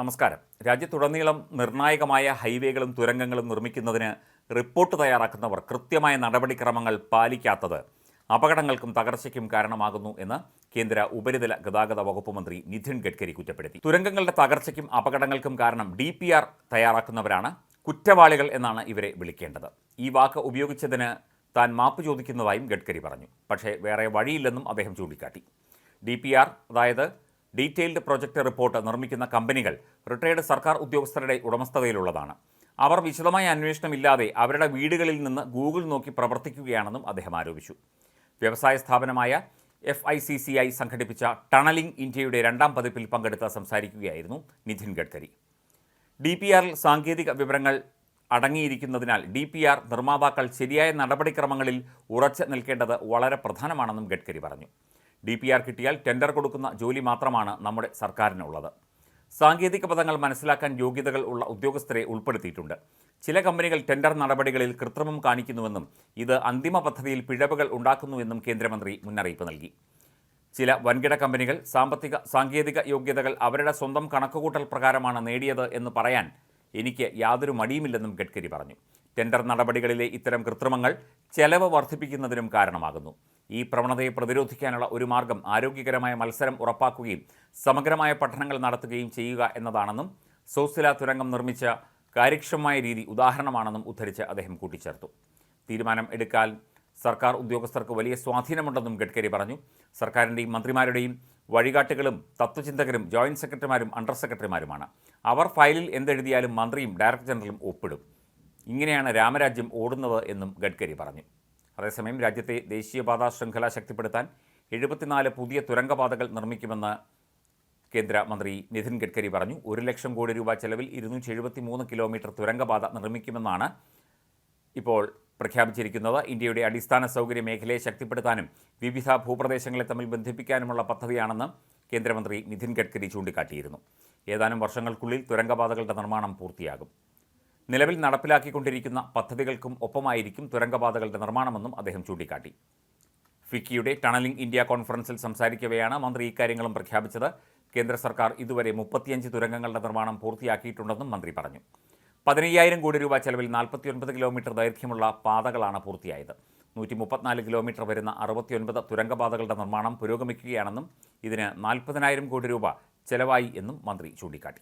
നമസ്കാരം. രാജ്യത്തുടനീളം നിർണായകമായ ഹൈവേകളും തുരങ്കങ്ങളും നിർമ്മിക്കുന്നതിന് റിപ്പോർട്ട് തയ്യാറാക്കുന്നവർ കൃത്യമായ നടപടിക്രമങ്ങൾ പാലിക്കാത്തത് അപകടങ്ങൾക്കും തകർച്ചയ്ക്കും കാരണമാകുന്നു എന്ന് കേന്ദ്ര ഉപരിതല ഗതാഗത വകുപ്പ് മന്ത്രി നിധിൻ ഗഡ്കരി കുറ്റപ്പെടുത്തി. തുരങ്കങ്ങളുടെ തകർച്ചയ്ക്കും അപകടങ്ങൾക്കും കാരണം ഡി പി ആർ തയ്യാറാക്കുന്നവരാണ് കുറ്റവാളികൾ എന്നാണ് ഇവരെ വിളിക്കേണ്ടത്. ഈ വാക്ക് ഉപയോഗിച്ചതിന് താൻ മാപ്പ് ചോദിക്കുന്നതായും ഗഡ്കരി പറഞ്ഞു. പക്ഷേ വേറെ വഴിയില്ലെന്നും അദ്ദേഹം ചൂണ്ടിക്കാട്ടി. ഡി പി ആർ അതായത് ഡീറ്റെയിൽഡ് പ്രൊജക്ട് റിപ്പോർട്ട് നിർമ്മിക്കുന്ന കമ്പനികൾ റിട്ടയർഡ് സർക്കാർ ഉദ്യോഗസ്ഥരുടെ ഉടമസ്ഥതയിലുള്ളതാണ്. അവർ വിശദമായ അന്വേഷണമില്ലാതെ അവരുടെ വീടുകളിൽ നിന്ന് ഗൂഗിൾ നോക്കി പ്രവർത്തിക്കുകയാണെന്നും അദ്ദേഹം ആരോപിച്ചു. വ്യവസായ സ്ഥാപനമായ F I C C I സംഘടിപ്പിച്ച ടണലിംഗ് ഇന്ത്യയുടെ രണ്ടാം പതിപ്പിൽ പങ്കെടുത്ത് സംസാരിക്കുകയായിരുന്നു നിധിൻ ഗഡ്കരി. ഡി പി ആറിൽ സാങ്കേതിക വിവരങ്ങൾ അടങ്ങിയിരിക്കുന്നതിനാൽ ഡി പി ആർ നിർമ്മാതാക്കൾ ശരിയായ നടപടിക്രമങ്ങളിൽ ഉറച്ചു നിൽക്കേണ്ടത് വളരെ പ്രധാനമാണെന്നും ഗഡ്കരി പറഞ്ഞു. ഡി പി ആർ കിട്ടിയാൽ ടെൻഡർ കൊടുക്കുന്ന ജോലി മാത്രമാണ് നമ്മുടെ സർക്കാരിനുള്ളത്. സാങ്കേതിക പദങ്ങൾ മനസ്സിലാക്കാൻ യോഗ്യതകൾ ഉള്ള ഉദ്യോഗസ്ഥരെ ഉൾപ്പെടുത്തിയിട്ടുണ്ട്. ചില കമ്പനികൾ ടെൻഡർ നടപടികളിൽ കൃത്രിമം കാണിക്കുന്നുവെന്നും ഇത് അന്തിമ പദ്ധതിയിൽ പിഴവുകൾ ഉണ്ടാക്കുന്നുവെന്നും കേന്ദ്രമന്ത്രി മുന്നറിയിപ്പ് നൽകി. ചില വൻകിട കമ്പനികൾ സാമ്പത്തിക സാങ്കേതിക യോഗ്യതകൾ അവരുടെ സ്വന്തം കണക്കുകൂട്ടൽ പ്രകാരമാണ് നേടിയത് എന്ന് പറയാൻ എനിക്ക് യാതൊരു മടിയുമില്ലെന്നും ഗഡ്കരി പറഞ്ഞു. ടെൻഡർ നടപടികളിലെ ഇത്തരം കൃത്രിമങ്ങൾ ചെലവ് വർദ്ധിപ്പിക്കുന്നതിനും കാരണമാകുന്നു. ഈ പ്രവണതയെ പ്രതിരോധിക്കാനുള്ള ഒരു മാർഗം ആരോഗ്യകരമായ മത്സരം ഉറപ്പാക്കുകയും സമഗ്രമായ പഠനങ്ങൾ നടത്തുകയും ചെയ്യുക എന്നതാണെന്നും സോസില തുരങ്കം നിർമ്മിച്ച കാര്യക്ഷമമായ രീതി ഉദാഹരണമാണെന്നും ഉദ്ധരിച്ച് അദ്ദേഹം കൂട്ടിച്ചേർത്തു. തീരുമാനം എടുക്കാൻ സർക്കാർ ഉദ്യോഗസ്ഥർക്ക് വലിയ സ്വാധീനമുണ്ടെന്നും ഗഡ്കരി പറഞ്ഞു. സർക്കാരിന്റെയും മന്ത്രിമാരുടെയും വഴികാട്ടുകളും തത്വചിന്തകരും ജോയിന്റ് സെക്രട്ടറിമാരും അണ്ടർ സെക്രട്ടറിമാരുമാണ്. അവർ ഫയലിൽ എന്തെഴുതിയാലും മന്ത്രിയും ഡയറക്ടർ ജനറലും ഒപ്പിടും. ഇങ്ങനെയാണ് രാമരാജ്യം ഓടുന്നത് എന്നും ഗഡ്കരി പറഞ്ഞു. അതേസമയം രാജ്യത്തെ ദേശീയപാതാ ശൃംഖല ശക്തിപ്പെടുത്താൻ എഴുപത്തിനാല് പുതിയ തുരങ്കപാതകൾ നിർമ്മിക്കുമെന്ന് കേന്ദ്രമന്ത്രി നിതിൻ ഗഡ്കരി പറഞ്ഞു. ഒരു ലക്ഷം കോടി രൂപ ചെലവിൽ ഇരുന്നൂറ്റി എഴുപത്തി മൂന്ന് കിലോമീറ്റർ തുരങ്കപാത നിർമ്മിക്കുമെന്നാണ് ഇപ്പോൾ പ്രഖ്യാപിച്ചിരിക്കുന്നത്. ഇന്ത്യയുടെ അടിസ്ഥാന സൗകര്യ മേഖലയെ ശക്തിപ്പെടുത്താനും വിവിധ ഭൂപ്രദേശങ്ങളെ തമ്മിൽ ബന്ധിപ്പിക്കാനുമുള്ള പദ്ധതിയാണെന്ന് കേന്ദ്രമന്ത്രി നിതിൻ ഗഡ്കരി ചൂണ്ടിക്കാട്ടിയിരുന്നു. ഏതാനും വർഷങ്ങൾക്കുള്ളിൽ തുരങ്കപാതകളുടെ നിർമ്മാണം പൂർത്തിയാകും. നിലവിൽ നടപ്പിലാക്കിക്കൊണ്ടിരിക്കുന്ന പദ്ധതികൾക്കും ഒപ്പമായിരിക്കും തുരങ്കപാതകളുടെ നിർമ്മാണമെന്നും അദ്ദേഹം ചൂണ്ടിക്കാട്ടി. ഫിക്കിയുടെ ടണലിംഗ് ഇന്ത്യ കോൺഫറൻസിൽ സംസാരിക്കവെയാണ് മന്ത്രി ഇക്കാര്യങ്ങളും പ്രഖ്യാപിച്ചത്. കേന്ദ്ര സർക്കാർ ഇതുവരെ മുപ്പത്തിയഞ്ച് തുരങ്കങ്ങളുടെ നിർമ്മാണം പൂർത്തിയാക്കിയിട്ടുണ്ടെന്നും മന്ത്രി പറഞ്ഞു. പതിനയ്യായിരം കോടി രൂപ ചെലവിൽ നാൽപ്പത്തിയൊൻപത് കിലോമീറ്റർ ദൈർഘ്യമുള്ള പാതകളാണ് പൂർത്തിയായത്. നൂറ്റി മുപ്പത്തിനാല് കിലോമീറ്റർ വരുന്ന അറുപത്തിയൊൻപത് തുരങ്കപാതകളുടെ നിർമ്മാണം പുരോഗമിക്കുകയാണെന്നും ഇതിന് നാൽപ്പതിനായിരം കോടി രൂപ ചെലവായി എന്നും മന്ത്രി ചൂണ്ടിക്കാട്ടി.